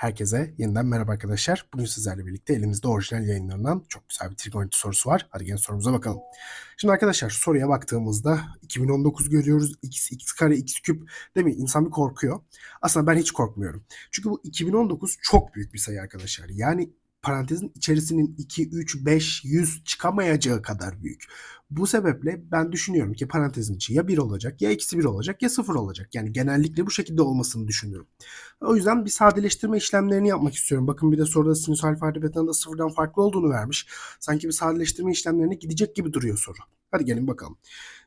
Herkese yeniden merhaba arkadaşlar. Bugün sizlerle birlikte elimizde orijinal yayınlarından çok güzel bir trigonometri sorusu var. Hadi gelin sorumuza bakalım. Şimdi arkadaşlar soruya baktığımızda 2019 görüyoruz. x, x kare, x küp değil mi? İnsan bir korkuyor. Aslında ben hiç korkmuyorum. Çünkü bu 2019 çok büyük bir sayı arkadaşlar. Yani parantezin içerisinin 2, 3, 5, 100 çıkamayacağı kadar büyük. Bu sebeple ben düşünüyorum ki parantezin içi ya 1 olacak ya eksi 1 olacak ya 0 olacak. Yani genellikle bu şekilde olmasını düşünüyorum. O yüzden bir sadeleştirme işlemlerini yapmak istiyorum. Bakın bir de soruda sinüs alfa da sıfırdan farklı olduğunu vermiş. Sanki bir sadeleştirme işlemlerine gidecek gibi duruyor soru. Hadi gelin bakalım.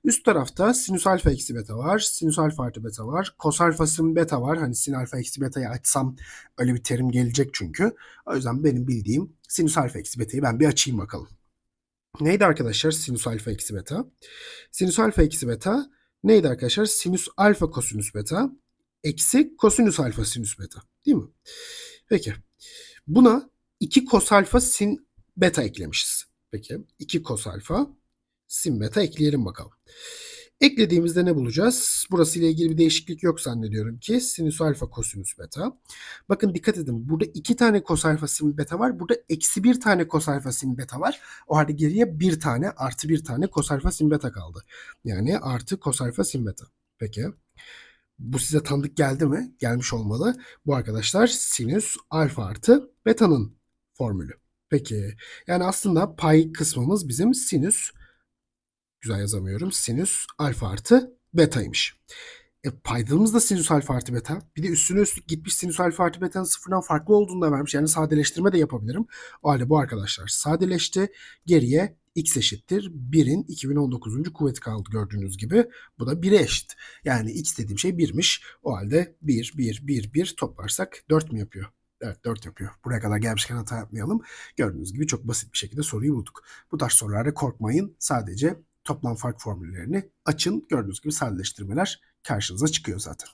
Üst tarafta sinüs alfa eksi beta var. Sinüs alfa artı beta var. Kos alfa sin beta var. Hani sin alfa eksi beta'yı açsam öyle bir terim gelecek çünkü. O yüzden benim bildiğim sinüs alfa eksi beta'yı ben bir açayım bakalım. Neydi arkadaşlar sinüs alfa eksi beta? Sinüs alfa eksi beta neydi arkadaşlar? Sinüs alfa kosinüs beta eksi kosinüs alfa sinüs beta. Değil mi? Peki. Buna 2 kos alfa sin beta eklemişiz. Peki. 2 kos alfa sin beta ekleyelim bakalım. Eklediğimizde ne bulacağız? Burası ile ilgili bir değişiklik yok zannediyorum ki. Sinüs alfa kosinüs beta. Bakın dikkat edin. Burada iki tane kos alfa sin beta var. Burada eksi bir tane kos alfa sin beta var. O halde geriye bir tane artı bir tane kos alfa sin beta kaldı. Yani artı kos alfa sin beta. Peki. Bu size tanıdık geldi mi? Gelmiş olmalı. Bu arkadaşlar sinüs alfa artı beta'nın formülü. Peki. Yani aslında pay kısmımız bizim sinüs güzel yazamıyorum. Sinüs alfa artı betaymış. E, paydamız da sinüs alfa artı beta. Bir de üstüne üstlük gitmiş sinüs alfa artı beta'nın sıfırdan farklı olduğunu da vermiş. Yani sadeleştirme de yapabilirim. O halde bu arkadaşlar sadeleşti. Geriye x eşittir 1'in 2019. kuvveti kaldı gördüğünüz gibi. Bu da 1'e eşit. Yani x dediğim şey 1'miş. O halde 1, 1, 1, 1 toplarsak 4 mü yapıyor? Evet 4 yapıyor. Buraya kadar gelmişken hata yapmayalım. Gördüğünüz gibi çok basit bir şekilde soruyu bulduk. Bu tarz sorularda korkmayın. Sadece toplam fark formüllerini açın. Gördüğünüz gibi sadeleştirmeler karşınıza çıkıyor zaten.